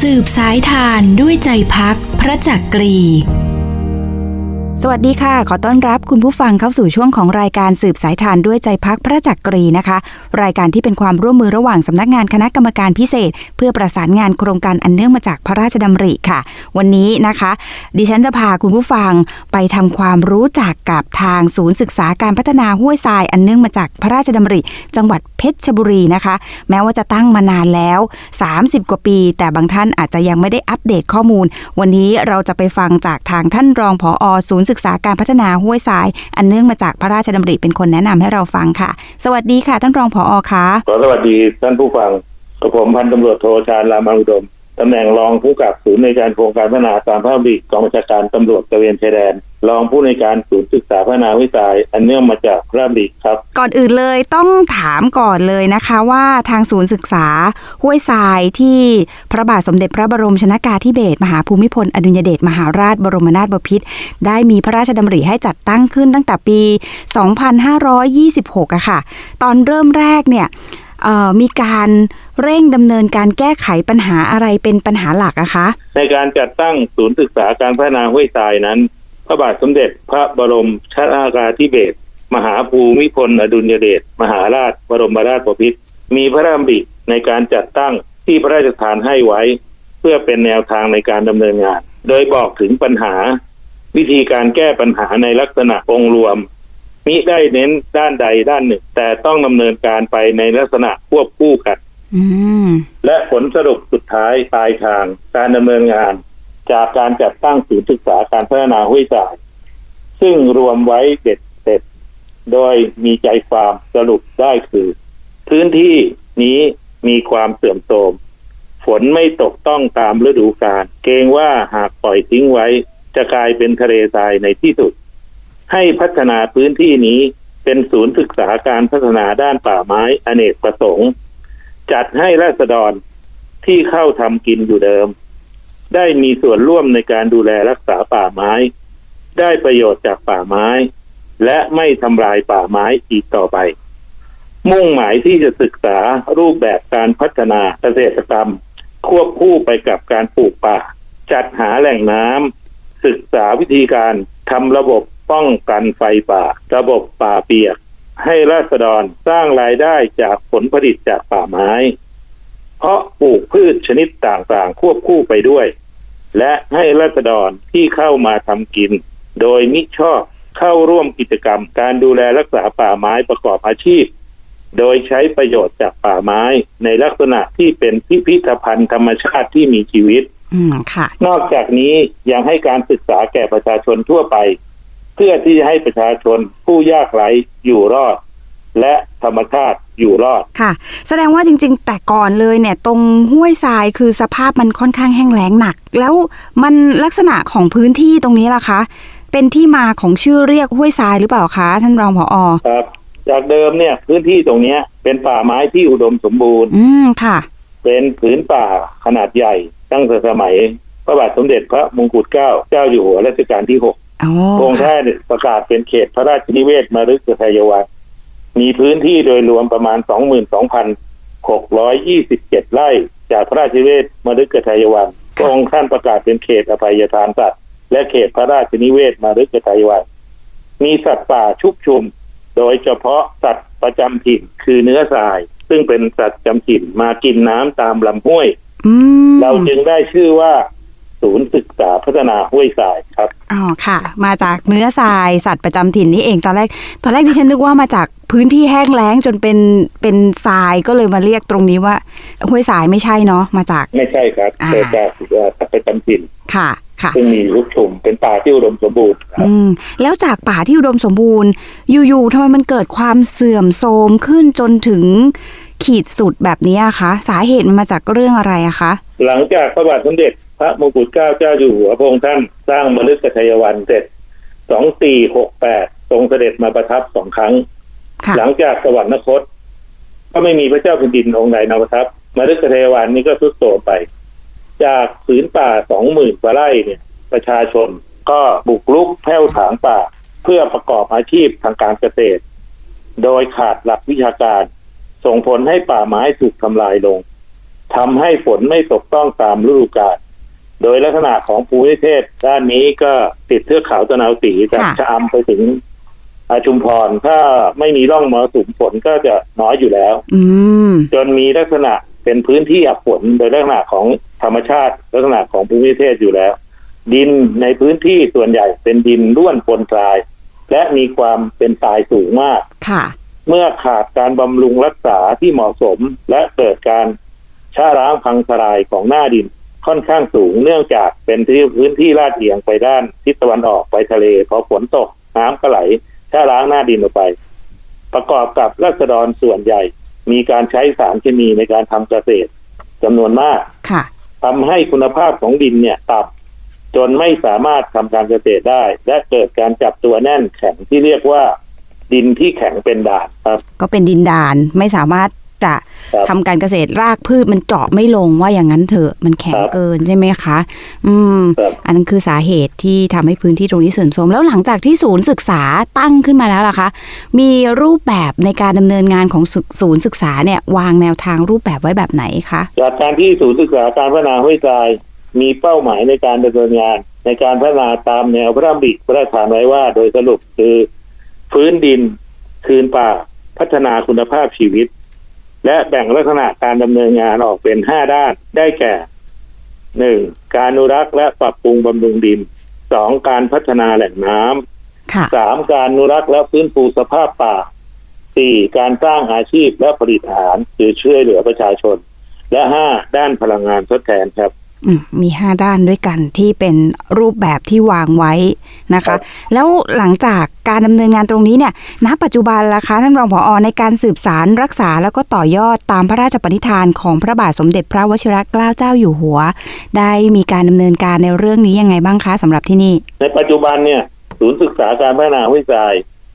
สืบสายทานด้วยใจพักพระจักรี สวัสดีค่ะ ขอต้อนรับคุณผู้ฟังเข้าสู่ช่วงของรายการสืบสายทานด้วยใจพักพระจักกรีนะคะ รายการที่เป็นความร่วมมือระหว่างสำนักงานคณะกรรมการพิเศษ เพื่อประสานงานโครงการอันเนื่องมาจากพระราชดำริค่ะ วันนี้นะคะ ดิฉันจะพาคุณผู้ฟังไปทำความรู้จักกับทางศูนย์ศึกษาการพัฒนาห้วยทรายอันเนื่องมาจากพระราชดำริ จังหวัดเพชรบุรีนะคะ แม้ว่าจะตั้งมานานแล้ว 30 กว่าปี แต่บางท่านอาจจะยังไม่ได้อัปเดตข้อมูล วันนี้เราจะไปฟังจากทางท่านรองผอศูนย์ศึกษาการพัฒนาห้วยทราย อันเนื่องมาจากพระราชดำริเป็นคนแนะนำให้เราฟังค่ะ สวัสดีค่ะท่านรองผอคะขอสวัสดีท่านผู้ฟังกับผมพันตำรวจโทชาญรามาอุดม ตำแหน่งรองผู้กำกับศูนย์ในการโครงการพัฒนาตามพระราชดำริกองบัญชาการตำรวจตระเวนชายแดน รองผู้ในการศูนย์ศึกษาพัฒนาวิจัย อันเนื่องมาจากพระราชดำริครับ ก่อนอื่นเลยต้องถามก่อนเลยนะคะว่าทางศูนย์ศึกษาห้วยทรายที่พระบาทสมเด็จพระบรมชนากาธิเบศรมหาภูมิพลอดุลยเดชมหาราชบรมนาถบพิตรได้มีพระราชดำริให้จัดตั้งขึ้นตั้งแต่ปี 2526อะค่ะ ตอนเริ่มแรกเนี่ยมีการ เร่งดำเนินการแก้ไขปัญหาอะไรเป็นปัญหาหลักอะคะ ในการจัดตั้งศูนย์ศึกษาการพัฒนาห้วยทรายนั้น พระบาทสมเด็จพระบรมชนากาธิเบศมหาภูมิพลอดุลยเดชมหาราช บรมราชบพิตรมีพระราชดำริในการจัดตั้งที่พระราชทานให้ไว้ เพื่อเป็นแนวทางในการดำเนินงาน โดยบอกถึงปัญหา วิธีการแก้ปัญหาในลักษณะองค์รวม มิได้เน้นด้านใดด้านหนึ่ง แต่ต้องดำเนินการไปในลักษณะควบคู่กัน และผลสรุปสุดท้ายปลายทางการดำเนินงาน จากการจัดตั้งศูนย์ศึกษาการพัฒนาห้วยทราย ซึ่งรวมไว้เด็ดเสร็จ โดยมีใจความสรุปได้คือ พื้นที่นี้มีความเสื่อมโทรมฝนไม่ตกต้องตามฤดูกาลเกรงว่าหากปล่อยทิ้งไว้ จะกลายเป็นทะเลทรายในที่สุด ให้พัฒนาพื้นที่นี้เป็นศูนย์ศึกษาการพัฒนาด้านป่าไม้อเนกประสงค์ จัดให้ราษฎรที่เข้าทำกินอยู่เดิม ได้มีส่วนร่วมในการดูแลรักษาป่าไม้ ได้ประโยชน์จากป่าไม้ และไม่ทำลายป่าไม้อีกต่อไป มุ่งหมายที่จะศึกษารูปแบบการพัฒนาเกษตรกรรม ควบคู่ไปกับการปลูกป่า จัดหาแหล่งน้ำศึกษาวิธีการทำระบบป้องกันไฟป่า ระบบป่าเปียก ให้ราษฎรสร้างรายได้จากผลผลิตจากป่าไม้ เพราะปลูกพืชชนิดต่างๆ ควบคู่ไปด้วย และให้ราษฎรที่เข้ามาทำกิน โดยมิชอบเข้าร่วมกิจกรรม การดูแลรักษาป่าไม้ประกอบอาชีพ โดยใช้ประโยชน์จากป่าไม้ในลักษณะที่เป็นพิพิธภัณฑ์ธรรมชาติที่มีชีวิตอืมค่ะนอกจากนี้ยังให้การศึกษาแก่ประชาชนทั่วไป เพื่อที่จะให้ประชาชนผู้ยากไร้อยู่รอด และธรรมชาติอยู่รอดค่ะ แสดงว่าจริง ๆ แต่ก่อนเลยเนี่ย ตรงห้วยทรายคือสภาพมันค่อนข้างแห้งแล้งหนัก แล้วมันลักษณะของพื้นที่ตรงนี้ล่ะคะ เป็นที่มาของชื่อเรียกห้วยทรายหรือเปล่าคะท่านรองผอครับจากเดิมเนี่ยพื้นที่ตรงเนี้ย เป็นป่าไม้ที่อุดมสมบูรณ์ อืมค่ะ เป็นผืนป่าขนาดใหญ่ ตั้งแต่สมัย พระบาทสมเด็จพระมงกุฎเกล้าเจ้าอยู่หัวรัชกาลที่หก อ๋อพระองค์ค่ะท่านประกาศเป็นเขตพระราชนิเวศมฤคทายวันมีพื้นที่โดยรวมประมาณ 22,627 ไร่ จากพระราชนิเวศมฤคทายวันพระองค์ท่านประกาศเป็นเขตอภัยทานสัตว์และเขตพระราชนิเวศมฤคทายวันมีสัตว์ป่าชุกชุม โดยเฉพาะสัตว์ประจำถิ่นคือเนื้อทราย ซึ่งเป็นสัตว์จำถิ่นมากินน้ำตามลำห้วยอืมเราจึงได้ชื่อว่า ศูนย์ศึกษาพัฒนาห้วยทรายครับอ๋อค่ะ มาจากเนื้อทรายสัตว์ประจำถิ่นนี่เองตอนแรก ตอนแรกดิฉันนึกว่ามาจากพื้นที่แห้งแล้งจนเป็นเป็นทรายก็เลยมาเรียกตรงนี้ว่า ห้วยทรายไม่ใช่เนาะมาจากไม่ใช่ครับอ่าเกิดจากเอ่อสัตว์ประจำถิ่นค่ะค่ะซึ่งมีลูกชุมเป็นป่าที่อุดมสมบูรณ์ครับอืมแล้วจากป่าที่อุดมสมบูรณ์ อยู่ๆทำไมมันเกิดความเสื่อมโทรมขึ้นจนถึง ขีดสุดแบบนี้อะคะ สาเหตุมันมาจากเรื่องอะไรอะคะ หลังจากพระบาทสมเด็จ พระมงกุฎเกล้าเจ้าอยู่หัวพระองค์ท่านสร้างมฤคทายวันเสร็จสองสี่หกแปดทรงเสด็จมาประทับสองครั้งค่ะหลังจากสวรรคต ก็ไม่มีพระเจ้าแผ่นดินองค์ใดมาประทับมฤคทายวันนี้ก็ทรุดโทรมไป จากผืนป่าสองหมื่นกว่าไร่เนี่ย ประชาชนก็บุกรุกแผ่วถางป่า เพื่อประกอบอาชีพทางการเกษตร โดยขาดหลักวิชาการ ส่งผลให้ป่าไม้ถูกทำลายลงทำให้ฝนไม่ตกต้องตามฤดูกาลโดยลักษณะของภูมิประเทศด้านนี้ก็ติดเทือกเขาตะนาวสีจากค่ะชะอำไปถึงอาชุมพรถ้าไม่มีร่องมรสุมฝนก็จะน้อยอยู่แล้วอืมจนมีลักษณะเป็นพื้นที่อับฝนโดยลักษณะของธรรมชาติ ลักษณะของภูมิประเทศอยู่แล้ว ดินในพื้นที่ส่วนใหญ่เป็นดินร่วนปนทราย และมีความเป็นทรายสูงมากค่ะ เมื่อขาดการบำรุงรักษาที่เหมาะสม และเกิดการช้าร้างพังทลายของหน้าดินค่อนข้างสูงเนื่องจากเป็นที่พื้นที่ลาดเอียงไปด้านทิศตะวันออกไปทะเลพอฝนตกน้ำก็ไหลช้าร้างหน้าดินออกไป ประกอบกับรัษฎรส่วนใหญ่ มีการใช้สารเคมีในการทำเกษตรจำนวนมากค่ะทำให้คุณภาพของดินเนี่ยต่ำจนไม่สามารถทำการเกษตรได้ และเกิดการจับตัวแน่นแข็งที่เรียกว่า ดินที่แข็งเป็นด่านครับ ก็เป็นดินดานไม่สามารถจะครับทำการเกษตรรากพืชมันเจาะไม่ลงว่าอย่างนั้นเถอะมันแข็งครับเกินใช่ไหมคะ อืมครับอันนั้นคือสาเหตุที่ทำให้พื้นที่ตรงนี้เสื่อมโทรมแล้วหลังจากที่ศูนย์ศึกษาตั้งขึ้นมาแล้วล่ะคะ มีรูปแบบในการดำเนินงานของศูศูนย์ศึกษาเนี่ย วางแนวทางรูปแบบไว้แบบไหนคะจากการที่ศูนย์ศึกษาการพัฒนาห้วยทรายมีเป้าหมายในการดำเนินงาน ในการพัฒนาตามแนวพระราชดำริพระราชทานไว้ว่า โดยสรุปคือ ฟื้นดิน คืนป่า พัฒนาคุณภาพชีวิต และแบ่งลักษณะการดำเนินงานออกเป็นห้าด้านได้แก่หนึ่งการอนุรักษ์และปรับปรุงบำรุงดินสองการพัฒนาแหล่งน้ำค่ะสามการอนุรักษ์และฟื้นฟูสภาพป่าสี่การสร้างอาชีพและผลิตอาหารหรือช่วยเหลือประชาชน และห้าด้านพลังงานทดแทนครับอื มมีห้าด้านด้วยกันที่เป็นรูปแบบที่วางไว้นะครัคะบแล้วหลังจากการดำเนินงานตรงนี้เนี่ย ณ ปัจจุบันล่ะคะท่านรองผอในการสืบสารรักษาแล้วก็ต่อยอดตามพระราชปณิธานของพระบาทสมเด็จพระวชิรเกล้าเจ้าอยู่หัว ได้มีการดำเนินการในเรื่องนี้ยังไงบ้างคะสำหรับที่นี่ ในปัจจุบันเนี่ยศูนย์ศึกษาการพัฒนาห้วยทราย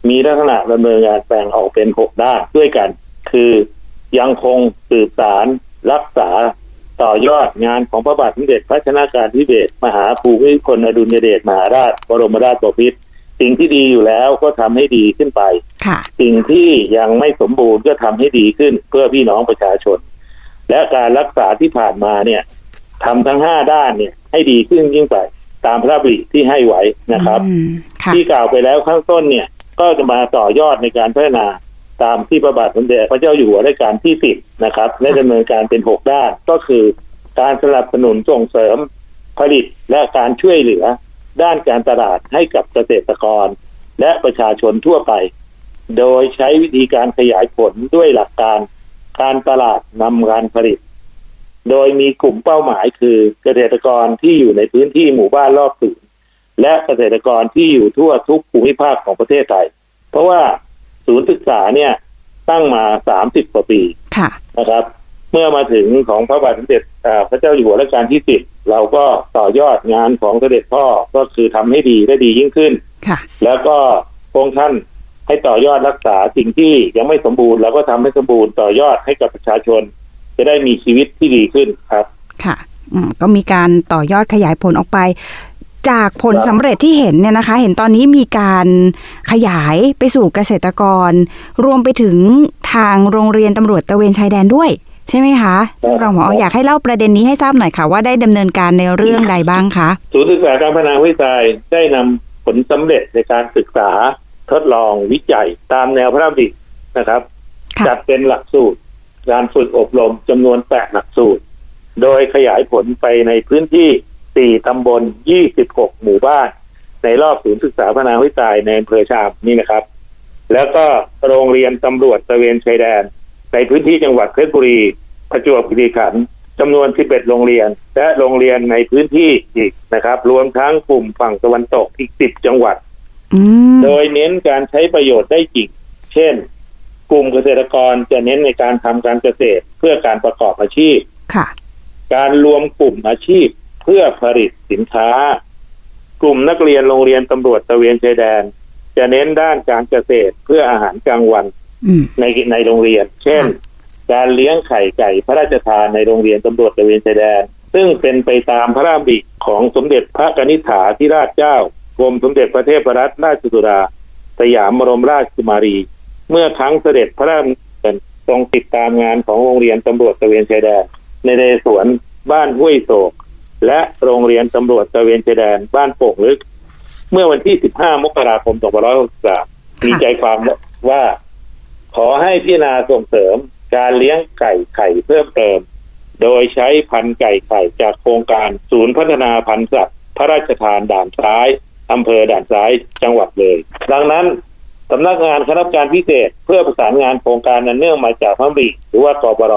มีลักษณะดำเนินงานแบ่งออกเป็นหกด้านด้วยกัน คือยังคงสืบสารรักษา ต่อยอดงานของพระบาทสมเด็จพระชนากาธิเบศรมหาภูมิพลอดุลยเดชมหาราช บรมราชบพิตรสิ่งที่ดีอยู่แล้วก็ทำให้ดีขึ้นไปค่ะสิ่งที่ยังไม่สมบูรณ์ก็ทำให้ดีขึ้นเพื่อพี่น้องประชาชน และการรักษาที่ผ่านมาเนี่ยทำทั้งห้าด้านเนี่ย ให้ดีขึ้นยิ่งไป ตามพระราชดำริที่ให้ไว้นะครับอืมค่ะที่กล่าวไปแล้วข้างต้นเนี่ย ก็จะมาต่อยอดในการพัฒนา ตามที่พระบาทสมเด็จพระเจ้าอยู่หัวรัชกาลที่สิบนะครับและดำเนินการเป็นหกด้านก็คือ การสนับสนุนส่งเสริมผลิตและการช่วยเหลือ ด้านการตลาดให้กับเกษตรกร และประชาชนทั่วไป โดยใช้วิธีการขยายผลด้วยหลักการการตลาดนำการผลิต โดยมีกลุ่มเป้าหมายคือเกษตรกรที่อยู่ในพื้นที่หมู่บ้านรอบศูนย์และเกษตรกรที่อยู่ทั่วทุกภูมิภาคของประเทศไทย เพราะว่า ศูนย์ศึกษาเนี่ยตั้งมา30กว่าปีค่ะนะครับ เมื่อมาถึงของพระบาทสมเด็จอ่าพระเจ้าอยู่หัวรัชกาลที่สิบเราก็ต่อยอดงานของเสด็จพ่อก็คือทำให้ดีได้ดียิ่งขึ้นค่ะแล้วก็พระองค์ท่านให้ต่อยอดรักษาสิ่งที่ยังไม่สมบูรณ์เราก็ทำให้สมบูรณ์ต่อยอดให้กับประชาชน จะได้มีชีวิตที่ดีขึ้นครับ ค่ะอืมก็มีการต่อยอดขยายผลออกไป จากผลครับสำเร็จที่เห็นเนี่ยนะคะ เห็นตอนนี้มีการขยายไปสู่เกษตรกร รวมไปถึงทางโรงเรียนตำรวจตระเวนชายแดนด้วย ใช่ไหมคะท่านรองผออยากให้เล่าประเด็นนี้ให้ทราบหน่อยค่ะ ว่าได้ดำเนินการในเรื่องใดบ้างคะศูนย์ศึกษาการพัฒนาวิจัยได้นำผลสำเร็จในการศึกษาทดลองวิจัยตามแนวพระราชดำรินะครับค่ะจัดเป็นหลักสูตร การฝึกอบรมจำนวนแปดหลักสูตร โดยขยายผลไปในพื้นที่ สี่ตำบลยี่สิบหกหมู่บ้าน ในรอบศูนย์ศึกษาพัฒนาวิจัยในอำเภอชามนี่นะครับ แล้วก็โรงเรียนตำรวจตระเวนชายแดน ในพื้นที่จังหวัดเพชรบุรี ประจวบคีรีขันธ์จำนวน 11 โรงเรียน และโรงเรียนในพื้นที่อีกนะครับ รวมทั้งกลุ่มฝั่งตะวันตกอีก 10 จังหวัดอืมโดยเน้นการใช้ประโยชน์ได้จริง เช่น กลุ่มเกษตรกรจะเน้นในการทำการเกษตรเพื่อการประกอบอาชีพค่ะการรวมกลุ่มอาชีพเพื่อผลิตสินค้า กลุ่มนักเรียนโรงเรียนตำรวจตระเวนชายแดน จะเน้นด้านการเกษตรเพื่ออาหารกลางวันอืมในในโรงเรียน เช่นค่ะการเลี้ยงไข่ไก่พระราชทานในโรงเรียนตำรวจตระเวนชายแดน ซึ่งเป็นไปตามพระราชดำริของสมเด็จพระกนิษฐาธิราชเจ้ากรมสมเด็จพระเทพรัตนราชสุดาสยามบรมราชกุมารี เมื่อครั้งเสด็จพระราชดำเนินทรงติดตามงานของโรงเรียนตำรวจตระเวนชายแดนในเรสวนบ้านห้วยโศก และโรงเรียนตำรวจตะเวนชายแดนบ้านโป่งลึก เมื่อวันที่ 15 มกราคม 2563 มีใจความว่า ขอให้พิจารณาส่งเสริมการเลี้ยงไก่ไข่เพิ่มเติม โดยใช้พันธุ์ไก่ไข่จากโครงการศูนย์พัฒนาพันธุ์สัตว์ พระราชทานด่านซ้ายอำเภอด่านซ้ายจังหวัดเลย ดังนั้นสำนักงานคณะกรรมการพิเศษ เพื่อประสานงานโครงการนั้นเนื่องมาจากพระบิหรือว่ากบร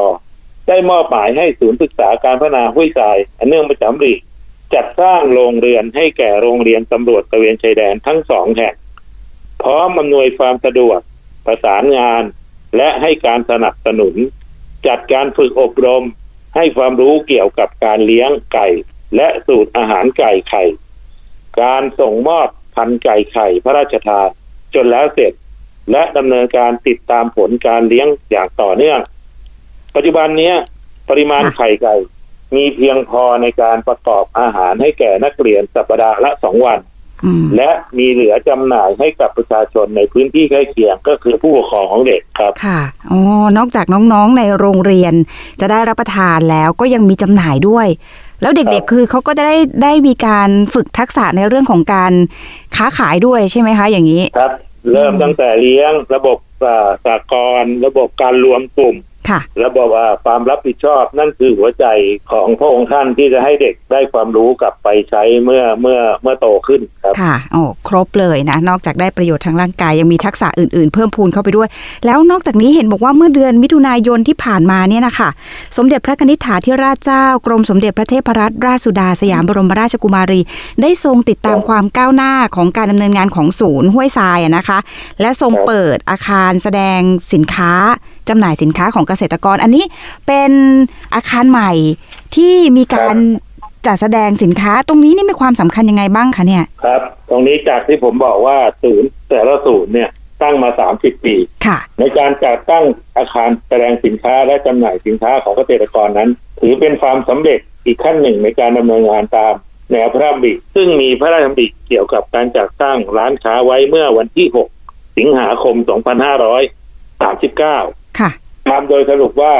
ได้มอบหมายให้ศูนย์ศึกษาการพัฒนาห้วยทรายอันเนื่องมาจากริจัดสร้างโรงเรือนให้แก่โรงเรียนตำรวจตะเวนชายแดนทั้งสองแห่ง พร้อมอำนวยความสะดวกประสานงาน และให้การสนับสนุน จัดการฝึกอบรม ให้ความรู้เกี่ยวกับการเลี้ยงไก่ และสูตรอาหารไก่ไข่ การส่งมอบพันไก่ไข่พระราชทานจนแล้วเสร็จ และดำเนินการติดตามผลการเลี้ยงอย่างต่อเนื่อง ปัจจุบันเนี้ยปริมาณค่ะไข่ไก่ มีเพียงพอในการประกอบอาหารให้แก่นักเรียนสัปดาห์ละสองวันอืมและมีเหลือจำหน่ายให้กับประชาชนในพื้นที่ใกล้เคียงก็คือผู้ปกครองของเด็กครับ ค่ะอ๋อนอกจากน้องๆในโรงเรียนจะได้รับประทานแล้วก็ยังมีจำหน่ายด้วย แล้วเด็กๆ คือเขาก็จะได้ได้มีการฝึกทักษะในเรื่องของการค้าขายด้วยใช่ไหมคะ อย่างนี้ครับ เริ่มอืมตั้งแต่เลี้ยงระบบอ่าสากลระบบการรวมกลุ่ม ค่ะระบบอ่าความรับผิดชอบนั่นคือหัวใจของพระองค์ท่านที่จะให้เด็กได้ความรู้กลับไปใช้เมื่อเมื่อเมื่อโตขึ้นครับค่ะโอ้ครบเลยนะ นอกจากได้ประโยชน์ทางร่างกายยังมีทักษะอื่นๆ เพิ่มพูนเข้าไปด้วย แล้วนอกจากนี้เห็นบอกว่าเมื่อเดือนมิถุนายนที่ผ่านมาเนี่ยนะคะสมเด็จพระนิธิถาธิราชเจ้ากรมสมเด็จพระเทพรัตนราชสุดาสยามบรมราชกุมารี ได้ทรงติดตามความก้าวหน้าของการดำเนินงานของศูนย์ห้วยทรายอะนะคะ และทรงครับเปิดอาคารแสดงสินค้า จำหน่ายสินค้าของเกษตรกร อันนี้เป็นอาคารใหม่ที่มีการจัดแสดงสินค้าตรงนี้นี่มีความสำคัญยังไงบ้างคะเนี่ยครับ ตรงนี้จากที่ผมบอกว่าศูนย์แต่ละศูนย์เนี่ยตั้งมา 30 ปีค่ะในการจัดตั้งอาคารแสดงสินค้าและจำหน่ายสินค้าของเกษตรกรนั้น ถือเป็นความสำเร็จอีกขั้นหนึ่งในการดำเนินงานตาม แนวพระราชดำริซึ่งมีพระราชดำริเกี่ยวกับการจัดตั้งร้านค้าไว้เมื่อวันที่ 6 สิงหาคม 2539 ค่ะตามโดยสรุปว่า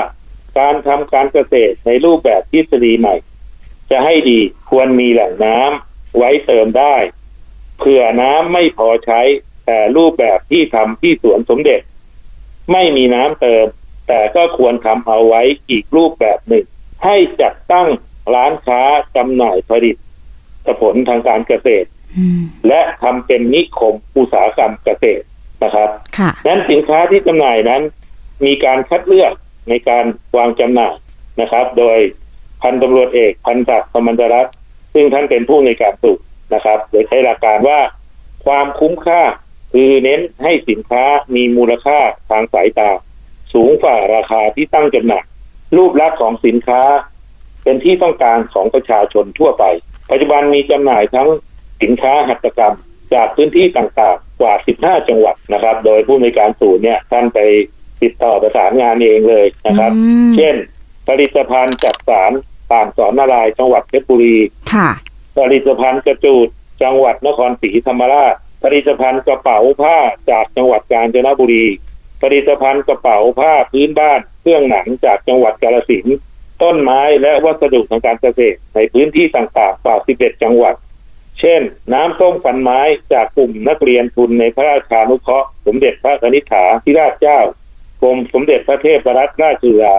การทำการเกษตรในรูปแบบทฤษฎีใหม่ จะให้ดีควรมีแหล่งน้ำไว้เติมได้เผื่อน้ำไม่พอใช้ แต่รูปแบบที่ทำที่สวนสมเด็จ ไม่มีน้ำเติม แต่ก็ควรทำเอาไว้อีกรูปแบบหนึ่ง ให้จัดตั้งร้านค้าจำหน่ายผลิตผลทางการเกษตรอืมและทำเป็นนิคมอุตสาหกรรมเกษตรนะครับค่ะนั้นสินค้าที่จำหน่ายนั้น มีการคัดเลือกในการวางจำหน่ายนะครับ โดยพันตำรวจเอกพันศักดิ์สมันตรัตซึ่งท่านเป็นผู้ในการสูบนะครับ โดยใช้หลักการว่าความคุ้มค่าคือเน้นให้สินค้ามีมูลค่าทางสายตา สูงกว่าราคาที่ตั้งจำหน่ายรูปลักษณ์ของสินค้า เป็นที่ต้องการของประชาชนทั่วไป ปัจจุบันมีจำหน่ายทั้งสินค้าหัตถกรรม จากพื้นที่ต่างๆ กว่า 15 จังหวัดนะครับ โดยผู้ในการศูนเนี่ยท่านไป ติดต่อประสานงานเองเลยนะครับอืมเช่น ผลิตภัณฑ์จักสารต่างสอนนารายณ์จังหวัดเพชรบุรีค่ะ ผลิตภัณฑ์กระจูดจังหวัดนครศรีธรรมราช ผลิตภัณฑ์กระเป๋าผ้าจากจังหวัดกาญจนบุรี ผลิตภัณฑ์กระเป๋าผ้าพื้นบ้าน เครื่องหนังจากจังหวัดกาฬสินธุ์ต้นไม้และวัสดุทางการเกษตรในพื้นที่ต่างๆกว่า 11 จังหวัด เช่น น้ำต้มฟันไม้จากกลุ่มนักเรียนทุนในพระราชานุเคราะห์สมเด็จพระนิธิถาธิราชเจ้า กรมสมเด็จพระเทพรัตนราชสุดา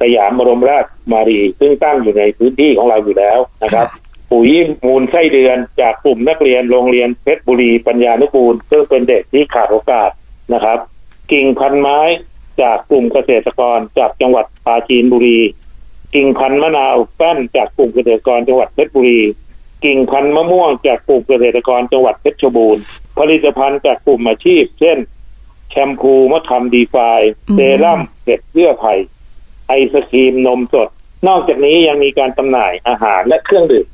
สยามบรมราชมารี ซึ่งตั้งอยู่ในพื้นที่ของเราอยู่แล้วนะครับ ปุ๋ยมูลไส้เดือนจากกลุ่มนักเรียนโรงเรียนเพชรบุรีปัญญานุกูลซึ่งเป็นเด็กที่ขาดโอกาสนะครับ กิ่งพันไม้จากกลุ่มเกษตรกรจากจังหวัดปราจีนบุรี กิ่งพันมะนาวแป้นจากกลุ่มเกษตรกรจังหวัดเพชรบุรี กิ่งพันมะม่วงจากกลุ่มเกษตรกรจังหวัดเพชรบูรณ์ผลิตภัณฑ์จากกลุ่มอาชีพ เช่น แชมพูมะขามดีไฟน์อืมเซรั่มเกล็ดเยื่อไผ่ไอศครีมนมสด นอกจากนี้ยังมีการจำหน่ายอาหารและเครื่องดื่ม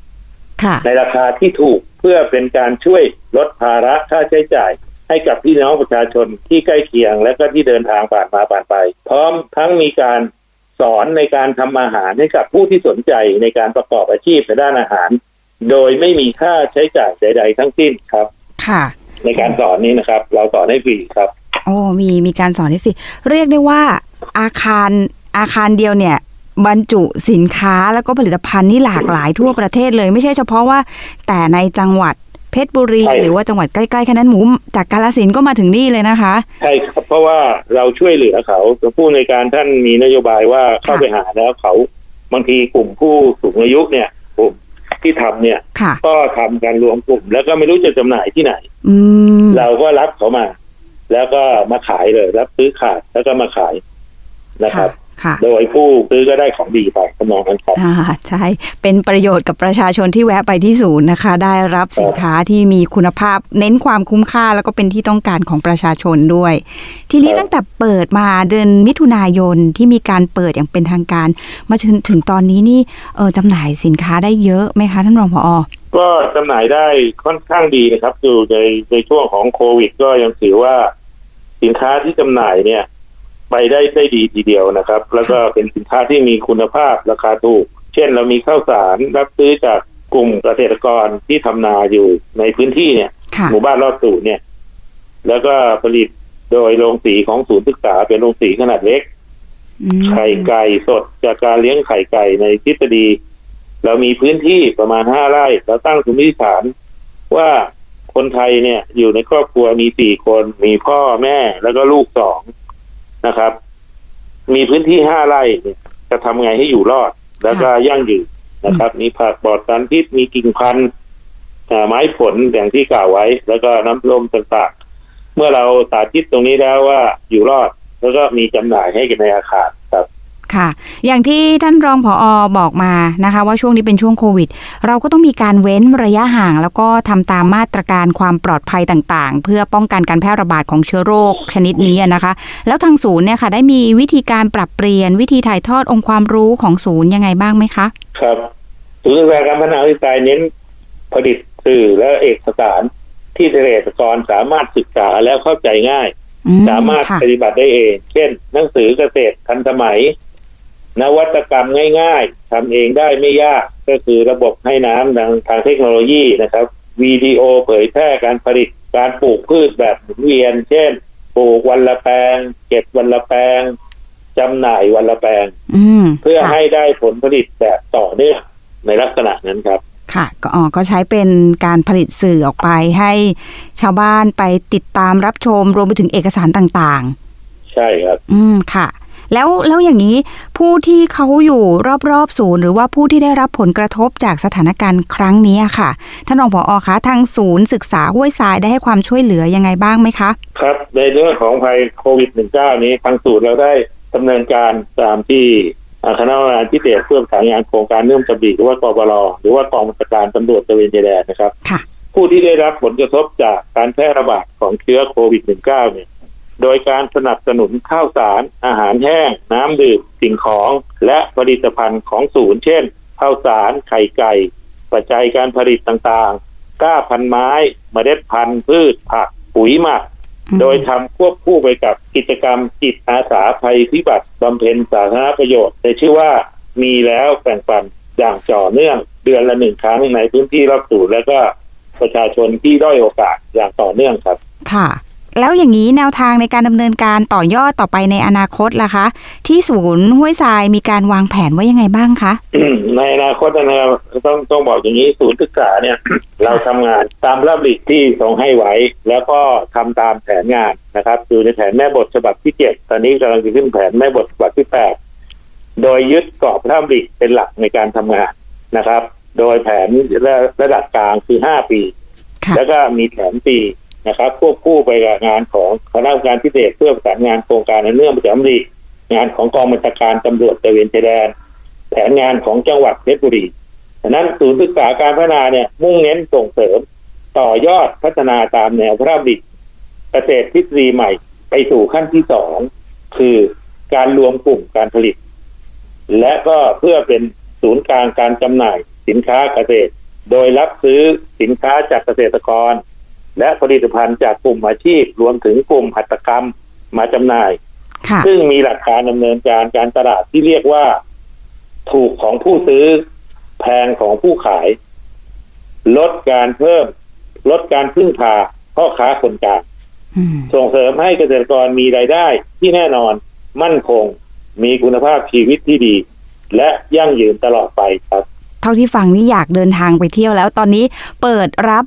ค่ะในราคาที่ถูกเพื่อเป็นการช่วยลดภาระค่าใช้จ่ายให้กับพี่น้องประชาชนที่ใกล้เคียงและก็ที่เดินทางผ่านมาผ่านไป พร้อมทั้งมีการสอนในการทำอาหารให้กับผู้ที่สนใจในการประกอบอาชีพในด้านอาหาร โดยไม่มีค่าใช้จ่ายใด ๆ ทั้งสิ้นครับ ค่ะ ในการสอนนี้นะครับ เราสอนให้ฟรีครับ โอ้มีมีการสอนให้ฟรีเรียกได้ว่าอาคารอาคารเดียวเนี่ย บรรจุสินค้าแล้วก็ผลิตภัณฑ์นี่หลากหลายทั่วประเทศเลยไม่ใช่เฉพาะว่า แต่ในจังหวัดเพชรบุรีใช่หรือว่าจังหวัดใกล้ๆแค่นั้นหมูจากกาลสินธุ์ก็มาถึงนี่เลยนะคะใช่ครับเพราะว่าเราช่วยเหลือเขาผู้ในวยการท่านมีนโยบายว่าเข้าไปหาแล้วเขาบางทีกลุ่มผู้สูงอายุเนี่ยกลุ่มที่ทำเนี่ยค่ะก็ทำกันรวมกลุ่ม แล้วก็ไม่รู้จะจำหน่ายที่ไหนอืมเราก็รับเขามา แล้วก็มาขายเลยรับซื้อขาดแล้วก็มาขายนะครับค่ะโดยผู้ซื้อก็ได้ของดีไปทำนองนั้นครับอ่าใช่ เป็นประโยชน์กับประชาชนที่แวะไปที่ศูนย์นะคะ ได้รับสินค้าที่มีคุณภาพ เน้นความคุ้มค่าแล้วก็เป็นที่ต้องการของประชาชนด้วย ทีนี้ครับตั้งแต่เปิดมาเดือนมิถุนายนที่มีการเปิดอย่างเป็นทางการ มาจนถึงตอนนี้นี่เออจำหน่ายสินค้าได้เยอะไหมคะท่านรองผอ ก็จำหน่ายได้ค่อนข้างดีนะครับ อยู่ในในช่วงของโควิด ก็ยังถือว่าสินค้าที่จำหน่ายเนี่ย ไปได้ได้ดีทีเดียวนะครับ แล้วก็เป็นสินค้าที่มีคุณภาพราคาถูก เช่นเรามีข้าวสารรับซื้อจากกลุ่มเกษตรกรที่ทำนาอยู่ในพื้นที่เนี่ยค่ะหมู่บ้านรอดสูตรเนี่ย แล้วก็ผลิตโดยโรงสีของศูนย์ศึกษาเป็นโรงสีขนาดเล็กอืมไข่ไก่สดจากการเลี้ยงไข่ไก่ในทฤษฎี เรามีพื้นที่ประมาณห้าไร่เราตั้งสมมติฐานว่าคนไทยเนี่ยอยู่ในครอบครัวมีสี่คนมีพ่อแม่แล้วก็ลูกสองนะครับ มีพื้นที่ห้าไร่เนี่ยจะทำไงให้อยู่รอด แล้วก็ยั่งยืนนะครับ มีผักปลอดสารพิษมีกิ่งพันธุ์อ่าไม้ผลอย่างที่กล่าวไว้ แล้วก็น้ำลมต่างๆ เมื่อเราสาธิตตรงนี้แล้วว่าอยู่รอด แล้วก็มีจำหน่ายให้กันในอาคารครับ ค่ะ อย่างที่ท่านรองผอบอกมานะคะ ว่าช่วงนี้เป็นช่วงโควิด เราก็ต้องมีการเว้นระยะห่าง แล้วก็ทำตามมาตรการความปลอดภัยต่างๆ เพื่อป้องกันการแพร่ระบาดของเชื้อโรคชนิดนี้นะคะ แล้วทางศูนย์เนี่ยค่ะได้มีวิธีการปรับเปลี่ยนวิธีถ่ายทอดองค์ความรู้ของศูนย์ยังไงบ้างไหมคะ ครับศูนย์ศึกษาการพัฒนาวิจัยเน้นผลิตสื่อและเอกสารที่เกษตรกรสามารถศึกษาแล้วเข้าใจง่ายอืสามารถค่ะปฏิบัติได้เอง เช่น หนังสือเกษตรทันสมัย นวัตกรรมง่าย ๆทำเองได้ไม่ยากก็คือระบบให้น้ำทางทางเทคโนโลยีนะครับวิดีโอเผยแพร่การผลิตการปลูกพืชแบบหมุนเวียน เช่น ปลูกวันละแปลง เก็บวันละแปลงจำหน่ายวันละแปลงอืมเพื่อค่ะให้ได้ผลผลิตแบบต่อเนื่องในลักษณะนั้นครับค่ะก็อ๋อก็ใช้เป็นการผลิตสื่อออกไปให้ชาวบ้านไปติดตามรับชมรวมไปถึงเอกสารต่างๆ ใช่ครับ อืมค่ะ แล้วแล้วอย่างนี้ผู้ที่เขาอยู่รอบๆศูนย์ หรือว่าผู้ที่ได้รับผลกระทบจากสถานการณ์ครั้งนี้อะค่ะท่านรองผอคะทางศูนย์ศึกษาห้วยทรายได้ให้ความช่วยเหลือยังไงบ้างไหมคะ ครับในเรื่องของภัยโควิด -19 นี้ทางศูนย์เราได้ดำเนินการตามที่อ่าคณะกรรมการพิเศษเพื่อประสานงานโครงการเนื่องจำบีหรือว่ากบลหรือว่ากองบัญชาการตำรวจตระเวนชายแดนนะครับค่ะผู้ที่ได้รับผลกระทบจากการแพร่ระบาดของเชื้อโควิด -19 เนี่ย โดยการสนับสนุนข้าวสาร อาหารแห้ง น้ำดื่มสิ่งของ และผลิตภัณฑ์ของศูนย์ เช่นข้าวสารไข่ไก่ ปัจจัยการผลิตต่างๆ ก้าพันไม้เมล็ดพันธุ์พืชผักปุ๋ยหมักอืมโดยทำควบคู่ไปกับกิจกรรมจิตอาสาภัยพิบัติบำเพ็ญสาธารณประโยชน์ในชื่อว่ามีแล้วแบ่งปันอย่างต่อเนื่องเดือนละหนึ่งครั้งในพื้นที่รอบศูนย์แล้วก็ประชาชนที่ด้อยโอกาสอย่างต่อเนื่องครับ ค่ะ แล้วอย่างนี้แนวทางในการดำเนินการต่อยอดต่อไปในอนาคตล่ะคะ ที่ศูนย์ห้วยทรายมีการวางแผนไว้ยังไงบ้างคะในอนาคตนะครับต้องต้องบอกอย่างนี้ศูนย์ศึกษาเนี่ย เราทำงานตามระเบียบที่ทรงให้ไว้ แล้วก็ทำตามแผนงานนะครับอยู่ในแผนแม่บทฉบับที่เจ็ดตอนนี้กำลังจะขึ้นแผนแม่บทฉบับที่แปดโดยยึดกรอบพระราชดำริเป็นหลักในการทำงานนะครับ โดยแผนระระดับกลางคือห้าปีค่ะแล้วก็มีแผนปี นะครับควบคู่ไปกับงานของคณะกรรมการพิเศษเพื่อประสานงานโครงการในเรื่องประจำรีงานของกองบัญชาการตำรวจตะเวนชายแดน แผนงานของจังหวัดเพชรบุรีฉะนั้นศูนย์ศึกษาการพัฒนาเนี่ยมุ่งเน้นส่งเสริม ต่อยอดพัฒนาตามแนวพระราชดำริเกษตรทฤษฎีใหม่ไปสู่ขั้นที่สองคือการรวมกลุ่มการผลิต และก็เพื่อเป็นศูนย์กลางการจำหน่ายสินค้าเกษตร โดยรับซื้อสินค้าจากเกษตรกร และผลิตภัณฑ์จากกลุ่มอาชีพ รวมถึงกลุ่มหัตถกรรมมาจำหน่ายค่ะซึ่งมีหลักการดำเนินการการตลาดที่เรียกว่า ถูกของผู้ซื้อ แพงของผู้ขาย ลดการเพิ่ม ลดการพึ่งพาพ่อค้าคนกลางอืมส่งเสริมให้เกษตรกรมีรายได้ที่แน่นอนมั่นคง มีคุณภาพชีวิตที่ดี และยั่งยืนตลอดไปครับ เท่าที่ฟังนี่อยากเดินทางไปเที่ยวแล้วตอนนี้เปิดรับ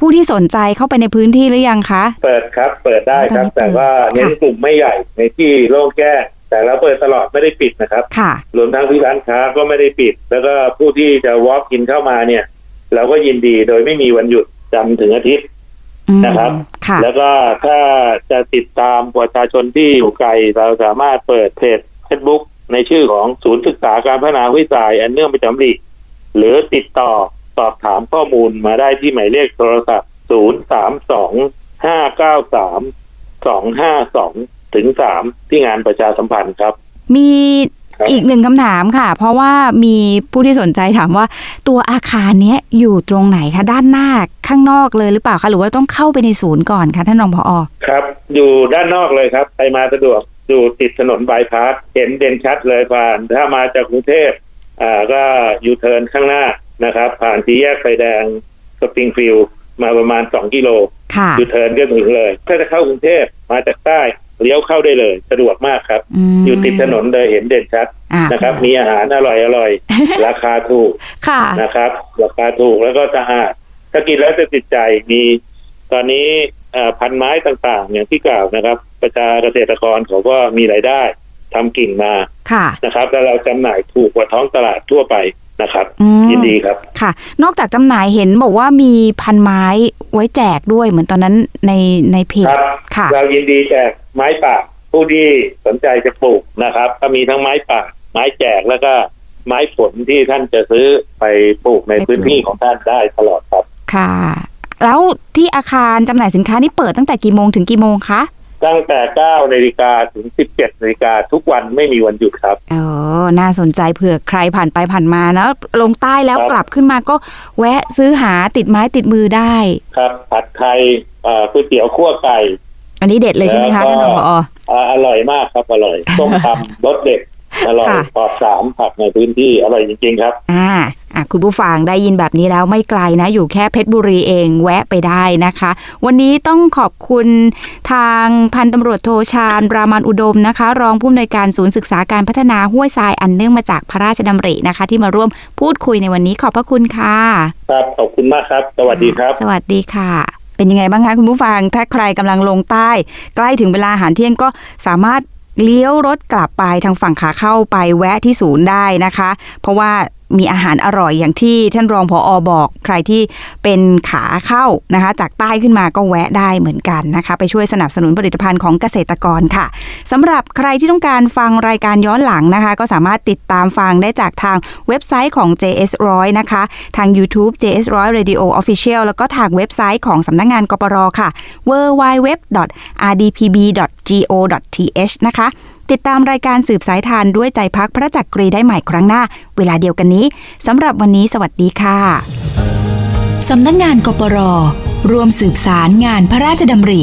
ผู้ที่สนใจเข้าไปในพื้นที่หรือยังคะ เปิดครับ เปิดได้ครับตอนนี้เปิดแต่ว่าเน้นค่ะกลุ่มไม่ใหญ่ในที่โล่งแจ้งแต่เราเปิดตลอดไม่ได้ปิดนะครับค่ะรวมทั้งที่ร้านค้าก็ไม่ได้ปิด แล้วก็ผู้ที่จะ walk in เข้ามาเนี่ย เราก็ยินดีโดยไม่มีวันหยุดจันทร์ถึงอาทิตย์อืมนะครับค่ะแล้วก็ถ้าจะติดตามประชาชนที่อยู่ไกล เราสามารถเปิดเพจ Facebook ในชื่อของศูนย์ศึกษาการพัฒนาวิสัยอันเนื่องประจำลีหรือติดต่อส อบถามข้อมูลมาได้ที่หมายเลขโทรศัพท์ 0 3 2 5 9 3 2 5 2 ถึง 3 ที่งานประชาสัมพันธ์ครับ มีครับอีกหนึ่งคำถามค่ะ เพราะว่ามีผู้ที่สนใจถามว่า ตัวอาคารเนี้ยอยู่ตรงไหนคะด้านหน้าข้างนอกเลยหรือเปล่าคะหรือว่าต้องเข้าไปในศูนย์ก่อนคะท่านรองผอครับ อยู่ด้านนอกเลยครับไปมาสะดวกอยู่ติดถนนบายพาสเห็นเด่นชัดเลยผ่าน ถ้ามาจากกรุงเทพ อ่าก็ยูเทิร์นข้างหน้านะครับ ผ่านสี่แยกไฟแดงสปริงฟิลด์มาประมาณสองกิโลค่ะยูเทิร์นก็ถึงเลย ถ้าจะเข้ากรุงเทพมาจากใต้เลี้ยวเข้าได้เลย สะดวกมากครับมอยู่ติดถนนเลยเห็นเด่นชัดอ่านะครับ มีอาหารอร่อยอร่อย ราคาถูกค่ะนะครับ ราคาถูกแล้วก็สะอาดถ้ากินแล้วจะติดใจมีตอนนี้เอ่อพันไม้ต่างๆ อย่างที่กล่าวนะครับ ประชาเกษตรกรเขาก็มีรายได้ ทำกิ่งมาค่ะนะครับ แล้วเราจำหน่ายถูกกว่าท้องตลาดทั่วไปนะครับอืมยินดีครับค่ะ นอกจากจำหน่ายเห็นบอกว่ามีพันไม้ไว้แจกด้วยเหมือนตอนนั้นในในเพจครับค่ะ เรายินดีแจกไม้ป่าผู้ที่สนใจจะปลูกนะครับ ก็มีทั้งไม้ป่าไม้แจกแล้วก็ไม้ผลที่ท่านจะซื้อไปปลูกในไปปลูกพื้นที่ของท่านได้ตลอดครับ ค่ะ แล้วที่อาคารจำหน่ายสินค้านี่เปิดตั้งแต่กี่โมงถึงกี่โมงคะ ตั้งแต่9นาฬิกาถึง 17นาฬิกาทุกวันไม่มีวันหยุดครับเออน่าสนใจเผื่อใครผ่านไปผ่านมานะลงใต้แล้วครับกลับขึ้นมาก็แวะซื้อหาติดไม้ติดมือได้ ครับผัดไทยเอ่อก๋วยเตี๋ยวคั่วไก่ อันนี้เด็ดเลยใช่ไหมคะแล้วก็ท่านรองผออ่าอร่อยมากครับอร่อยส้มตำรสเด็ด อร่อยค่ะปลอดสามผักในพื้นที่อร่อยจริงๆครับ อ่าอะคุณผู้ฟังได้ยินแบบนี้แล้วไม่ไกลนะ อยู่แค่เพชรบุรีเองแวะไปได้นะคะ วันนี้ต้องขอบคุณทางพันตำรวจโทชาญรามันอุดมนะคะ รองผู้อำนวยการศูนย์ศึกษาการพัฒนาห้วยทรายอันเนื่องมาจากพระราชดำรินะคะ ที่มาร่วมพูดคุยในวันนี้ขอบพระคุณค่ะ ครับขอบคุณมากครับ สวัสดีครับ สวัสดีค่ะเป็นยังไงบ้างคะคุณผู้ฟัง ถ้าใครกำลังลงใต้ ใกล้ถึงเวลาอาหารเที่ยงก็สามารถ เลี้ยวรถกลับไปทางฝั่งขาเข้าไปแวะที่ศูนย์ได้นะคะ เพราะว่า มีอาหารอร่อยอย่างที่ท่านรองผออบอก ใครที่เป็นขาเข้านะคะ จากใต้ขึ้นมาก็แวะได้เหมือนกันนะคะ ไปช่วยสนับสนุนผลิตภัณฑ์ของเกษตรกรค่ะสำหรับใครที่ต้องการฟังรายการย้อนหลังนะคะ ก็สามารถติดตามฟังได้จากทางเว็บไซต์ของ JS100 นะคะ ทาง YouTube JS100 Radio Official แล้วก็ทางเว็บไซต์ของสำนักงงานกปรค่ะ www.rdpb.go.th นะคะ ติดตามรายการสืบสายทานด้วยใจพักพระจักรีได้ใหม่ครั้งหน้า เวลาเดียวกันนี้สำหรับวันนี้สวัสดีค่ะสำนักงานกปรร่วมสืบสารงานพระราชดำริ